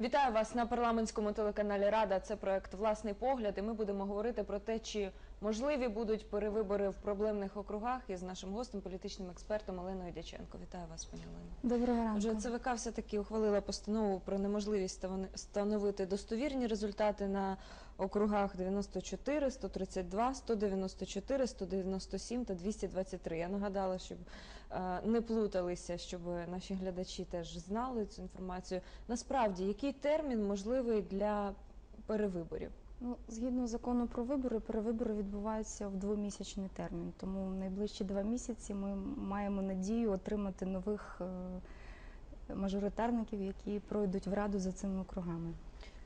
Вітаю вас на парламентському телеканалі Рада. Це проект Власний погляд. І ми будемо говорити про те, чи можливі будуть перевибори в проблемних округах із нашим гостем, політичним експертом Оленою Дяченко. Вітаю вас, пані Олено. Доброго ранку. Отже, ЦВК все таки ухвалила постанову про неможливість встановити достовірні результати на округах 94, 132, 194, 197 та 223. Я нагадала, щоб е, не плуталися, щоб наші глядачі теж знали цю інформацію. Насправді, який термін можливий для перевиборів? Ну, згідно закону про вибори, перевибори відбуваються в двомісячний термін. Тому в найближчі два місяці ми маємо надію отримати нових е, мажоритарників, які пройдуть в раду за цими округами.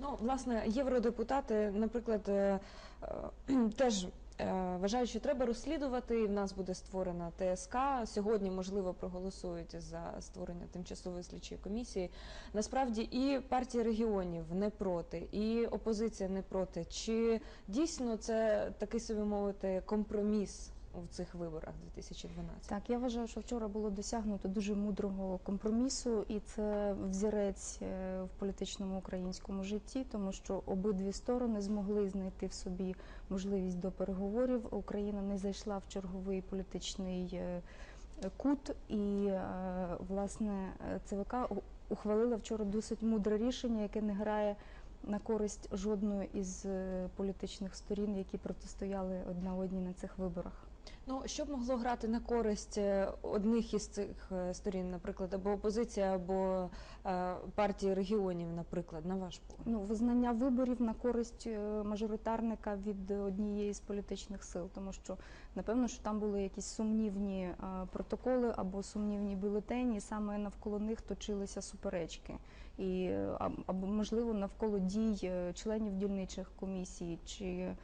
Ну, власне, євродепутати, наприклад, е, е, теж е, вважають, що треба розслідувати. і В нас буде створена ТСК. Сьогодні, можливо, проголосують за створення тимчасової слідчої комісії. Насправді, і партія регіонів не проти, і опозиція не проти. Чи дійсно це такий собі мовити компроміс у цих виборах 2012? Так, я вважаю, що вчора було досягнуто дуже мудрого компромісу, і це взірець е, в політичному українському житті, тому що обидві сторони змогли знайти в собі можливість до переговорів. Україна не зайшла в черговий політичний е, кут, і е, власне ЦВК ухвалила вчора досить мудре рішення, яке не грає. На користь жодної із політичних сторін, які протистояли одна одній на цих виборах. Ну, що б могло грати на користь е, одних із цих е, сторін, наприклад, або опозиція, або е, партії регіонів, наприклад, на ваш погляд? Ну, визнання виборів на користь мажоритарника від однієї з політичних сил, тому що напевно, що там були якісь сумнівні протоколи або сумнівні бюлетені, і саме навколо них точилися суперечки, і або можливо навколо дій членів дільничих комісій чи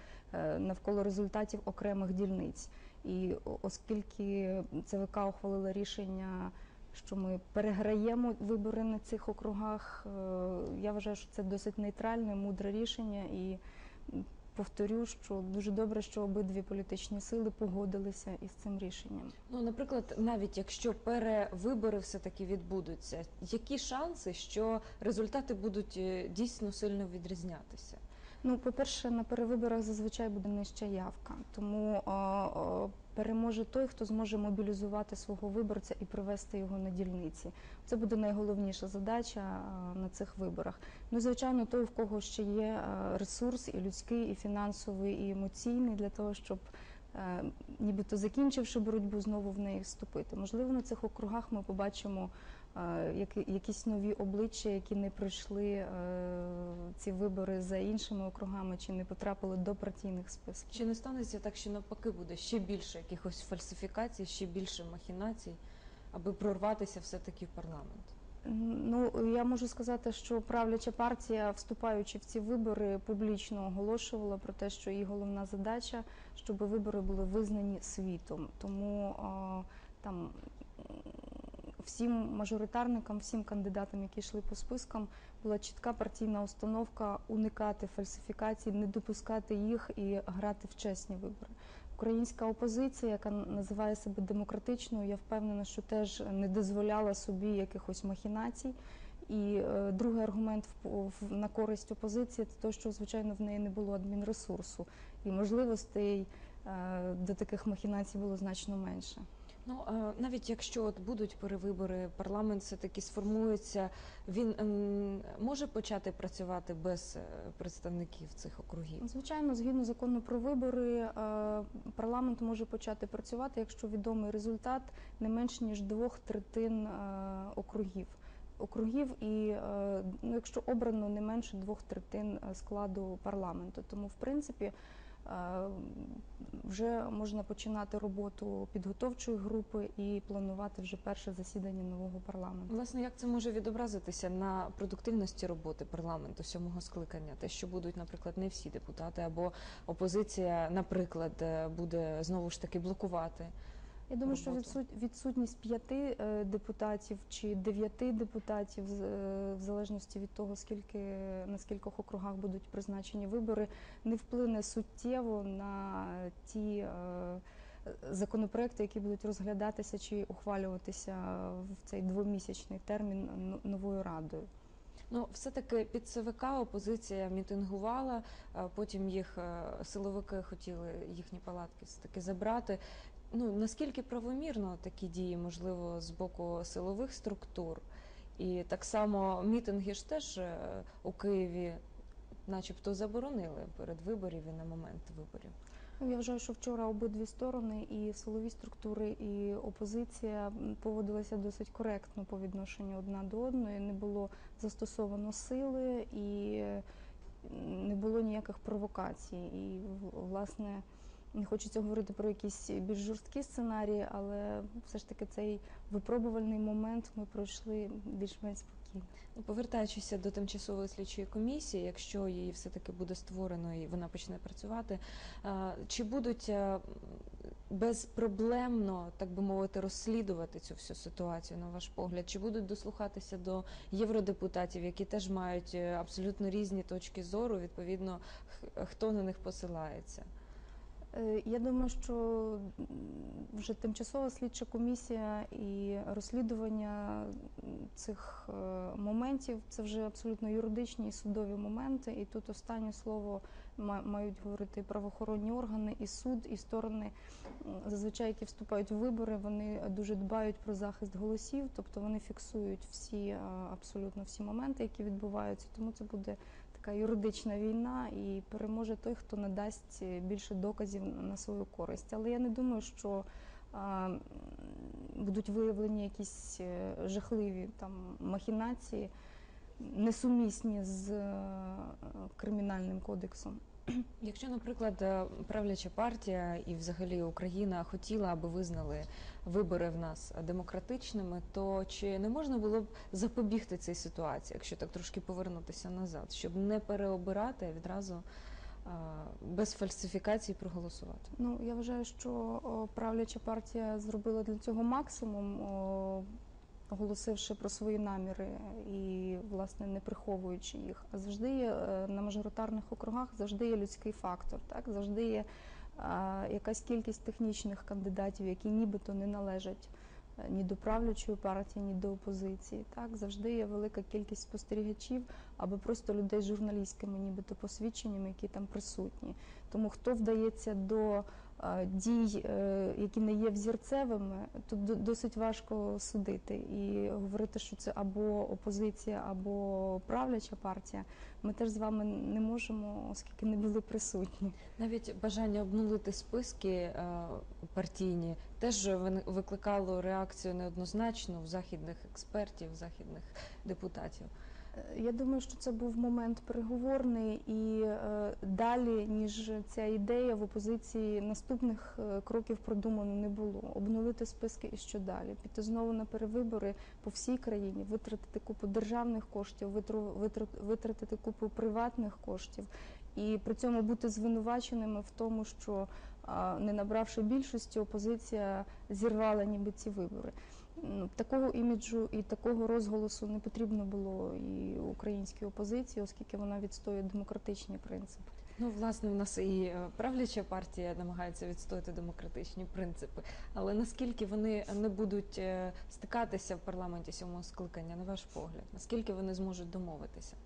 навколо результатів окремих дільниць. І оскільки ЦВК ухвалила рішення що ми переграємо вибори на цих округах. Е, Я вважаю, що це досить нейтральне, мудре рішення. І повторю, що дуже добре, що обидві політичні сили погодилися із цим рішенням. Ну, наприклад, навіть якщо перевибори все-таки відбудуться, які шанси, що результати будуть е, дійсно сильно відрізнятися? Ну, по-перше, на перевиборах зазвичай буде нижча явка, тому е, е, переможе той, хто зможе мобілізувати свого виборця і привести його на дільниці. Це буде найголовніша задача е, на цих виборах. Ну, звичайно, той, в кого ще є ресурс і людський, і фінансовий, і емоційний для того, щоб нібито закінчивши боротьбу, знову в неї вступити. Можливо, на цих округах ми побачимо е, які- якісь нові обличчя, які не пройшли е, ці вибори за іншими округами, чи не потрапили до партійних списків. Чи не станеться так, що навпаки буде ще більше якихось фальсифікацій, ще більше махінацій, аби прорватися все-таки в парламент? Ну я можу сказати, що правляча партія, вступаючи в ці вибори, публічно оголошувала про те, що її головна задача, щоб вибори були визнані світом. Тому там всім мажоритарникам, всім кандидатам, які йшли по спискам, була чітка партійна установка уникати фальсифікацій, не допускати їх і грати в чесні вибори. Українська опозиція, яка називає себе демократичною, я впевнена, що теж не дозволяла собі якихось махінацій. І е, другий аргумент в, в, на користь опозиції це те, що звичайно в неї не було адмінресурсу і можливостей е, до таких махінацій було значно менше. Ну навіть якщо от будуть перевибори, парламент все таки сформується, він ем, може почати працювати без е, представників цих округів. Звичайно, згідно закону про вибори, е, парламент може почати працювати, якщо відомий результат не менш ніж двох третин е, округів. Округів і ну, якщо обрано не менше двох третин складу парламенту. Тому, в принципі, вже можна починати роботу підготовчої групи і планувати вже перше засідання нового парламенту. Власне, як це може відобразитися на продуктивності роботи парламенту сьомого скликання? Те, що будуть, наприклад, не всі депутати, або опозиція, наприклад, е, буде знову ж таки блокувати. Я думаю, що відсутність п'яти е, депутатів чи дев'яти депутатів, е, в залежності від того, скільки на скількох округах будуть призначені вибори, не вплине суттєво на ті е, законопроекти, які будуть розглядатися чи ухвалюватися в цей двомісячний термін новою радою. Ну, все-таки під ЦВК опозиція мітингувала, потім їх силовики хотіли їхні палатки все-таки забрати. Ну, наскільки правомірно такі дії, можливо, з боку силових структур? І так само мітинги ж теж е, у Києві начебто заборонили перед виборів і на момент виборів. Ну, Я вважаю, що вчора обидві сторони, і силові структури, і опозиція поводилися досить коректно по відношенню одна до одної. Не було застосовано сили і не було ніяких провокацій. І власне не хочеться говорити про якісь більш жорсткі сценарії, але все ж таки цей випробувальний момент ми пройшли більш-менш спокійно. Ну, Повертаючися до тимчасової слідчої комісії, якщо її все-таки буде створено і вона почне працювати, чи будуть безпроблемно, так би мовити, розслідувати цю всю ситуацію, на ваш погляд? Чи будуть дослухатися до євродепутатів, які теж мають е, абсолютно різні точки зору, відповідно, хто на них посилається? Е, Я думаю, що вже тимчасова слідча комісія і розслідування цих е, моментів це вже абсолютно юридичні і судові моменти. І тут останнє слово ма- мають говорити правоохоронні органи, і суд, і сторони зазвичай, які вступають у вибори, вони дуже дбають про захист голосів, тобто вони фіксують всі абсолютно всі моменти, які відбуваються. Тому це буде така юридична війна, і переможе той, хто надасть більше доказів на свою користь. Але я не думаю, що будуть виявлені якісь е, жахливі там махінації, несумісні з е, кримінальним кодексом. Якщо, наприклад, е, правляча партія і взагалі Україна хотіла, аби визнали вибори в нас демократичними, то чи не можна було б запобігти цій ситуації, якщо так трошки повернутися назад, щоб не переобирати відразу без фальсифікацій проголосувати? Ну я вважаю, що правляча партія зробила для цього максимум, оголосивши про свої наміри і власне не приховуючи їх. А завжди є е, на мажоритарних округах завжди є людський фактор, так завжди є якась кількість технічних кандидатів, які нібито не належать. е, Ні до правлячої партії, ні до опозиції. Так завжди є велика кількість спостерігачів або просто людей з журналістськими, нібито посвідченнями, які там присутні. Тому хто вдається до дій, е, які не є взірцевими, тут досить важко судити і говорити, що це або опозиція, або правляча партія. Ми теж з вами не можемо, оскільки не були присутні. Навіть бажання обнулити списки е, партійні теж викликало реакцію неоднозначну в західних експертів, західних депутатів. Я думаю, що це був момент переговорний, і е, далі, ніж ця ідея в опозиції наступних е, кроків продумано не було. Обнулити списки і що далі? Піти знову на перевибори по всій країні, витратити купу державних коштів, витратити купу приватних коштів, і при цьому бути звинуваченими в тому, що не набравши більшості, опозиція зірвала ніби ці вибори. Ну, Такого іміджу і такого розголосу не потрібно було і українській опозиції, оскільки вона відстоює демократичні принципи. Ну, власне, в нас і е, правляча партія намагається відстояти демократичні принципи. Але наскільки вони не будуть е, стикатися в парламенті сьомого скликання, на ваш погляд? Наскільки вони зможуть домовитися?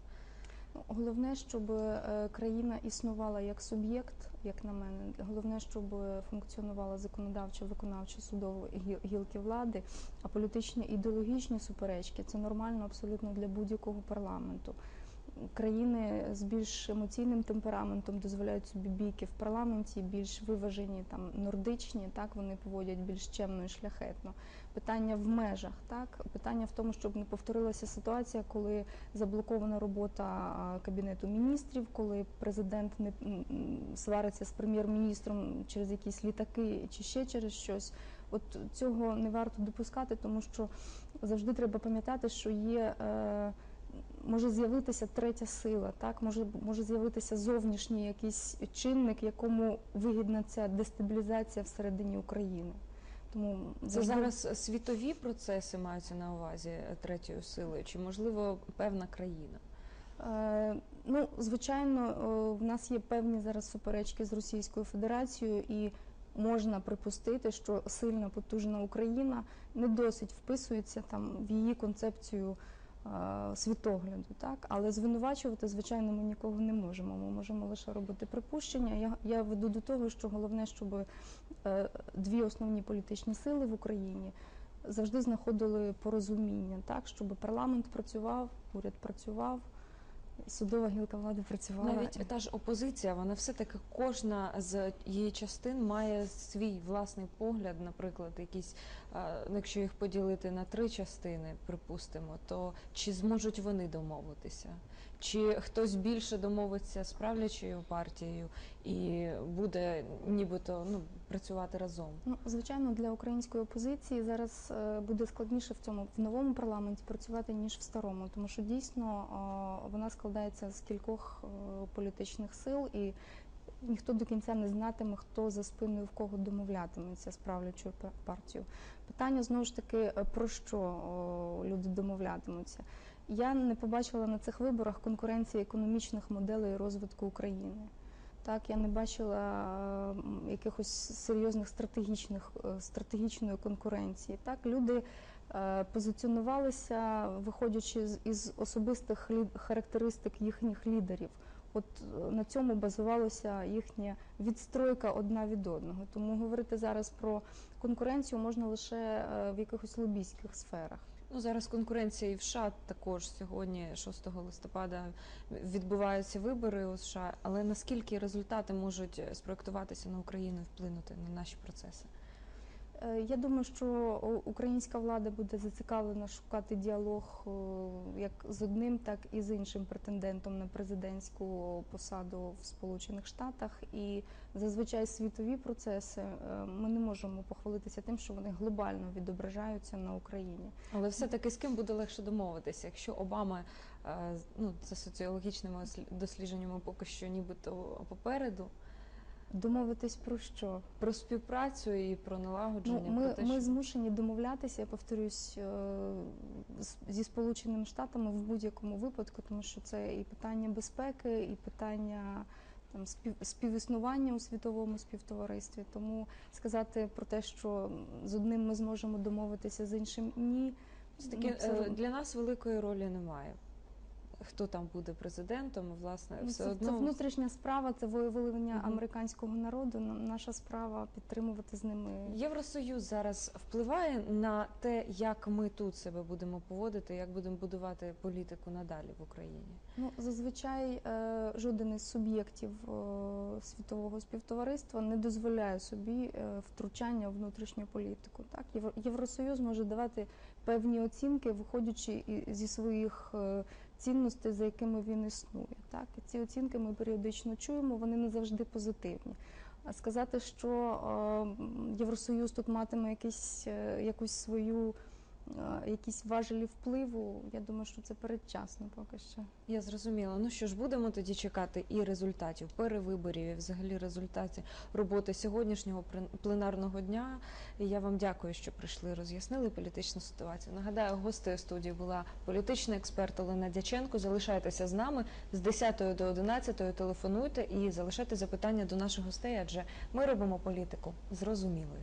Головне, щоб е, країна існувала як суб'єкт, як на мене. Головне, щоб функціонувала законодавча, виконавча, судова гі- гілки влади, а політичні ідеологічні суперечки це нормально абсолютно для будь-якого парламенту. Країни з більш емоційним темпераментом дозволяють собі бійки в парламенті, більш виважені, там нордичні, так вони поводять більш чемно і шляхетно. Питання в межах, так питання в тому, щоб не повторилася ситуація, коли заблокована робота кабінету міністрів, коли президент не свариться з прем'єр-міністром через якісь літаки чи ще через щось. От цього не варто допускати, тому що завжди треба пам'ятати, що є. Е, Може з'явитися третя сила, так може може з'явитися зовнішній якийсь чинник, якому вигідна ця дестабілізація всередині України. Тому Це зараз світові процеси маються на увазі е, третьою силою, чи можливо певна країна? Е, Ну, звичайно, е, в нас є певні зараз суперечки з Російською Федерацією, і можна припустити, що сильна потужна Україна не досить вписується там в її концепцію світогляду, так але звинувачувати, звичайно, ми нікого не можемо. Ми можемо лише робити припущення. Я, я веду до того, що головне, щоб е, дві основні політичні сили в Україні завжди знаходили порозуміння, так щоб парламент працював, уряд працював, судова гілка влади працювала. Навіть та ж опозиція, вона все-таки кожна з її частин має свій власний погляд, наприклад, якісь, ну, якщо їх поділити на три частини, припустимо, то чи зможуть вони домовитися? Чи хтось більше домовиться з правлячою партією і буде нібито ну, працювати разом? Ну, звичайно, для української опозиції зараз е, буде складніше в цьому в новому парламенті працювати ніж в старому, тому що дійсно е, вона складається з кількох е, політичних сил, і ніхто до кінця не знатиме, хто за спиною в кого домовлятиметься з правлячою партією. Питання знову ж таки про що люди домовлятимуться. Я не побачила на цих виборах конкуренції економічних моделей розвитку України. Так, я не бачила якихось серйозних стратегічних е, стратегічної конкуренції. Так, люди е, позиціонувалися, виходячи із особистих характеристик їхніх лідерів. От е, на цьому базувалася їхня відстройка одна від одного. Тому говорити зараз про конкуренцію можна лише в якихось лобійських сферах. Ну зараз конкуренція і в США також сьогодні, 6 листопада, відбуваються вибори у США. Але наскільки результати можуть спроектуватися на Україну і вплинути на наші процеси? Е, Я думаю, що українська влада буде зацікавлена шукати діалог як з одним, так і з іншим претендентом на президентську посаду в Сполучених Штатах. І зазвичай світові процеси е, ми не можемо похвалитися тим, що вони глобально відображаються на Україні. Але все-таки з ким буде легше домовитися, якщо Обама е, ну за соціологічними ослі- дослідженнями поки що нібито попереду Домовитись про що? про співпрацю і про Ну, налагодження. ми, про те, ми що... змушені домовлятися, я повторюсь, е, зі Сполученими Штатами в будь-якому випадку, тому що це і питання безпеки, і питання там спів, співіснування у світовому співтоваристві. Тому сказати про те, що з одним ми зможемо домовитися, з іншим ні. Все-таки ну, це- е, для нас великої ролі немає. Хто там буде президентом, власне, Ну, все це, одно це внутрішня справа, це волевиявлення Мгм. американського народу. Наша справа підтримувати з ними Євросоюз зараз впливає на те, як ми тут себе будемо поводити, як будемо будувати політику надалі в Україні. Ну, зазвичай е, жоден із суб'єктів е, світового співтовариства не дозволяє собі е, втручання в внутрішню політику. Так, Євро- Євросоюз може давати певні оцінки, виходячи зі своїх е, цінностей, за якими він існує. Так, і ці оцінки ми періодично чуємо, вони не завжди позитивні. А сказати, що е, Євросоюз тут матиме якісь, е, якусь свою. Е, Якісь важелі впливу, я думаю, що це передчасно поки що. Я зрозуміла. Ну що ж, будемо тоді чекати і результатів перевиборів, і взагалі результатів роботи сьогоднішнього пленарного дня. І я вам дякую, що прийшли, роз'яснили політичну ситуацію. Нагадаю, гостею студії була політичний експерт Олена Дяченко. Залишайтеся з нами з 10 до 11 телефонуйте і залишайте запитання до наших гостей, адже ми робимо політику зрозумілою.